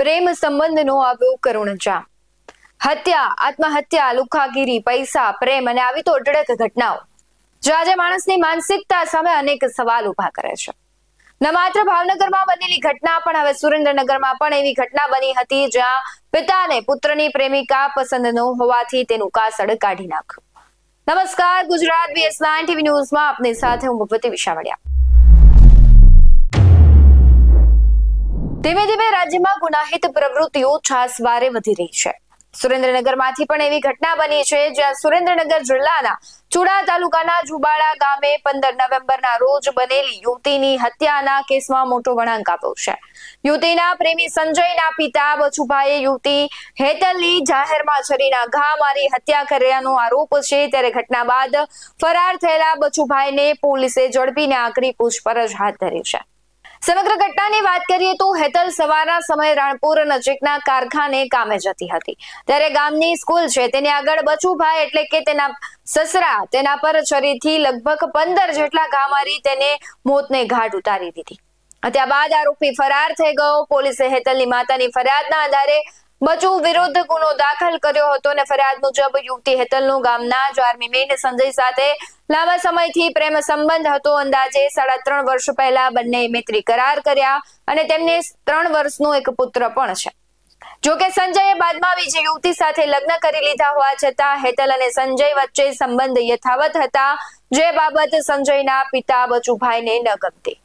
પ્રેમ સંબંધનો આવ્યો કરુણ જામ. હત્યા, આત્મહત્યા, લુખાગીરી, પૈસા, પ્રેમ અને આવી તો અઢળક ઘટનાઓ. જે આજે માણસની માનસિકતા સામે અનેક સવાલ ઊભા કરે છે. ન માત્ર ભાવનગરમાં બનેલી ઘટના પણ હવે સુરેન્દ્રનગરમાં પણ એવી ઘટના બની હતી જ્યાં પિતાને પુત્રની પ્રેમિકા પસંદ ન હોવાથી તેનું કાસડ કાઢી નાખ્યું. નમસ્કાર, ગુજરાત બીએસ નાઇન ટીવી ન્યૂઝમાં આપની સાથે હું ભગવતી વિશાવડિયા. ધીમે ધીમે રાજ્યમાં ગુનાહિત પ્રવૃત્તિઓ છાસવારે વધી રહી છે. સુરેન્દ્રનગરમાંથી પણ એવી ઘટના બની છે જ્યાં સુરેન્દ્રનગર જિલ્લાના ચુડા તાલુકાના જુબાળા ગામે પંદર નવેમ્બરના રોજ બનેલી યુવતીની હત્યાના કેસમાં મોટો વળાંક આવ્યો છે. યુવતીના પ્રેમી સંજયના પિતા બચુભાઈએ યુવતી હેતલની જાહેરમાં છરીના ઘા મારી હત્યા કર્યાનો આરોપ છે. ત્યારે ઘટના બાદ ફરાર થયેલા બચુભાઈને પોલીસે ઝડપીને આકરી પૂછપરછ હાથ ધરી છે. સમગ્ર ઘટનાની વાત કરીએ તો હેતલ સવારના સમયે રાણપુર નજીકના કારખાને કામે જતી હતી. ત્યારે ગામની સ્કૂલ છે, તેની આગળ બચુભાઈ એટલે કે તેના સસરા તેના પર છરીથી લગભગ પંદર જેટલા ઘા મારી તેને મોતને ઘાટ ઉતારી દીધી. ત્યારબાદ આરોપી ફરાર થઈ ગયો. પોલીસે હેતલની માતાની ફરિયાદના આધારે બચુ વિરુદ્ધ ગુનો દાખલ કર્યો હતો અને ફરિયાદ મુજબ યુવતી હેતલનું ગામના જ આર્મી મેન સંજય સાથે લાંબા સમયથી પ્રેમ સંબંધ હતો. અંદાજે સાડા ત્રણ વર્ષ પહેલા બંને મૈત્રી કરાર કર્યા અને તેમને ત્રણ વર્ષનો એક પુત્ર પણ છે. જોકે સંજયે બાદમાં બીજી યુવતી સાથે લગ્ન કરી લીધા હોવા છતાં હેતલ અને સંજય વચ્ચે સંબંધ યથાવત હતા, જે બાબત સંજયના પિતા બચુભાઈને ન ગમતી.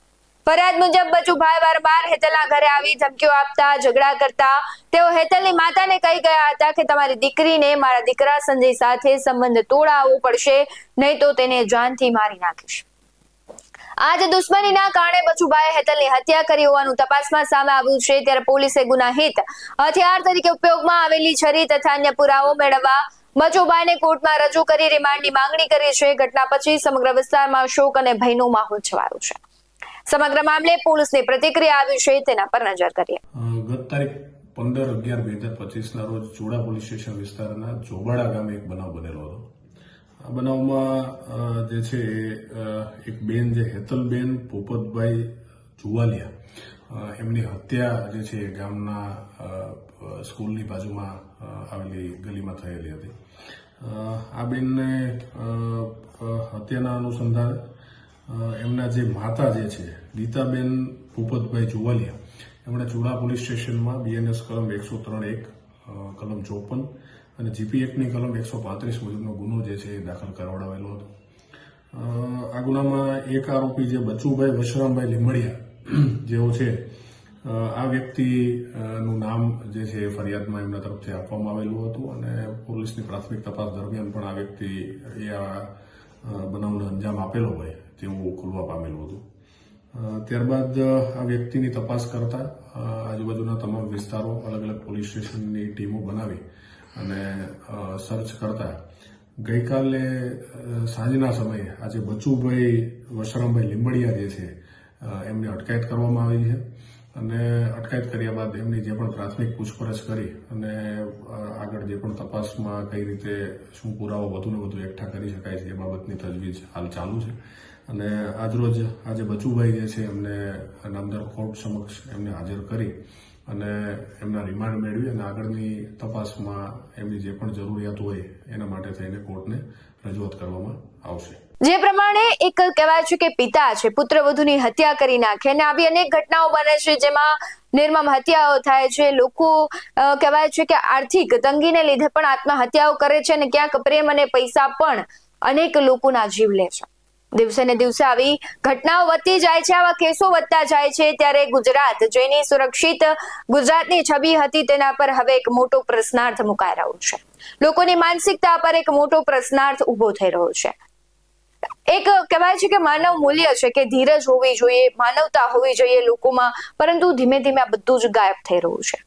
ફરિયાદ મુજબ બચુભાઈ વારંવાર હેતલના ઘરે આવી ધમકીઓ આપતા, ઝઘડા કરતા. તેઓ હેતલની માતાને કહી ગયા હતા કે તમારી દીકરીને મારા દીકરા સંજય સાથે સંબંધ તોડાવવો પડશે, નહીં તો તેને જાનથી મારી નાખીશ. આજ દુશ્મનીના કારણે બચુભાઈએ હેતલની હત્યા કરી હોવાનું તપાસમાં સામે આવ્યું છે. ત્યારે પોલીસે ગુનાહિત હથિયાર તરીકે ઉપયોગમાં આવેલી છરી તથા અન્ય પુરાવો મેળવવા બચુભાઈને કોર્ટમાં રજૂ કરી રિમાન્ડની માંગણી કરી છે. ઘટના પછી સમગ્ર વિસ્તારમાં શોક અને ભયનો માહોલ છવાયો છે. સમગ્ર મામલે પોલીસની પ્રતિક્રિયા આવી છે, તેના પર નજર કરીએ. ગત તારીખ પંદર અગિયાર બે હજાર પચીસના રોજ ચોડા પોલીસ સ્ટેશન વિસ્તારના જોબાડા ગામે એક બનાવ બનેલો હતો. આ બનાવમાં જે છે એ એક બેન જે હેતલબેન પોપતભાઈ જુવાલિયા એમની હત્યા જે છે ગામના સ્કૂલની બાજુમાં આવેલી ગલીમાં થયેલી હતી. આ બેનને હત્યાના અનુસંધાને એમના જે માતા જે છે, ગીતાબેન ભૂપતભાઈ જુવાલિયા એમણે ચુડા પોલીસ સ્ટેશનમાં બીએનએસ કલમ એકસો ત્રણ એક કલમ ચોપન અને જીપી એક્ટની કલમ એકસો પાંત્રીસ મુજબનો ગુનો જે છે એ દાખલ કરાવડાવેલો હતો. આ ગુનામાં એક આરોપી જે બચુભાઈ વશરામભાઈ લીંબડિયા, જેઓ છે આ વ્યક્તિ નું નામ જે છે એ ફરિયાદમાં એમના તરફથી આપવામાં આવેલું હતું અને પોલીસની પ્રાથમિક તપાસ દરમિયાન પણ આ વ્યક્તિ એ આ બનાવનો અંજામ આપેલો હોય તેવું ખુલવા પામેલું હતું. ત્યારબાદ આ વ્યક્તિની તપાસ કરતા આજુબાજુના તમામ વિસ્તારો અલગ અલગ પોલીસ સ્ટેશનની ટીમો બનાવી અને સર્ચ કરતા. ગઈકાલે સાંજના સમયે આજે બચુભાઈ વશરામભાઈ લીંબડિયા જે છે એમની અટકાયત કરવામાં આવી છે. અને અટકાયત કર્યા બાદ એમની જે પણ પ્રાથમિક પૂછપરછ કરી અને આગળ જે પણ તપાસમાં કઈ રીતે શું પુરાવો વધુને વધુ એકઠા કરી શકાય છે એ બાબતની તજવીજ હાલ ચાલુ છે. અને આજરોજ આજે બચુભાઈ જે છે એમને નામદાર કોર્ટ સમક્ષ એમને હાજર કરી અને એમના રિમાન્ડ મેળવી અને આગળની તપાસમાં એમની જે પણ જરૂરિયાત હોય એના માટે થઈને કોર્ટને રજૂઆત કરવામાં આવશે. જે પ્રમાણે એક કહેવાય છે કે પિતા છે, પુત્ર વધુની હત્યા કરી નાખે અને આવી અનેક ઘટનાઓ બને છે જેમાં નિર્મમ હત્યાઓ થાય છે. લોકો કહેવાય છે કે આર્થિક તંગીને લીધે પણ આત્મહત્યાઓ કરે છે અને ક્યાંક પ્રેમ અને પૈસા પણ અનેક લોકોના જીવ લે છે. દિવસે ને દિવસે આવી ઘટનાઓ વધતી જાય છે, આવા કેસો વધતા જાય છે. ત્યારે ગુજરાત જેની સુરક્ષિત ગુજરાતની છબી હતી તેના પર હવે એક મોટો પ્રશ્નાર્થ મુકાઈ રહ્યો છે. લોકોની માનસિકતા પર એક મોટો પ્રશ્નાર્થ ઊભો થઈ રહ્યો છે. એક કહેવાય છે કે માનવ મૂલ્ય છે કે ધીરજ હોવી જોઈએ, માનવતા હોવી જોઈએ લોકોમાં, પરંતુ ધીમે ધીમે આ બધું જ ગાયબ થઈ રહ્યું છે.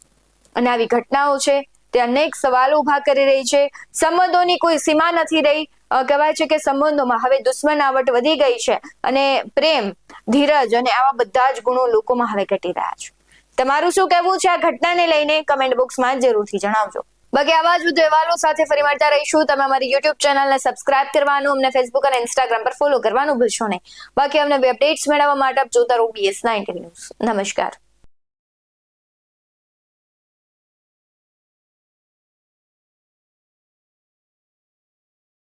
અને આવી ઘટનાઓ છે, તે અનેક સવાલો ઊભા કરી રહી છે. સંબંધોની કોઈ સીમા નથી રહી. કહેવાય છે કે સંબંધોમાં હવે દુશ્મનાવટ વધી ગઈ છે અને પ્રેમ, ધીરજ અને આવા બધા જ ગુણો લોકોમાં હવે ઘટી રહ્યા છે. તમારું શું કહેવું છે આ ઘટનાને લઈને? કમેન્ટ બોક્સમાં જરૂરથી જણાવજો. બાકી આવા જ અહેવાલો સાથે ફરી મળતા રહીશું. તમે અમારી યુટ્યુબ ચેનલને સબસ્ક્રાઇબ કરવાનું, અમને ફેસબુક અને ઇન્સ્ટાગ્રામ પર ફોલો કરવાનું ભૂલશો નહીં. બાકી અમને અપડેટ્સ મેળવવા માટે આપ જોતા રહો બીએસ નાઇન્ટી ન્યૂઝ નમસ્કાર.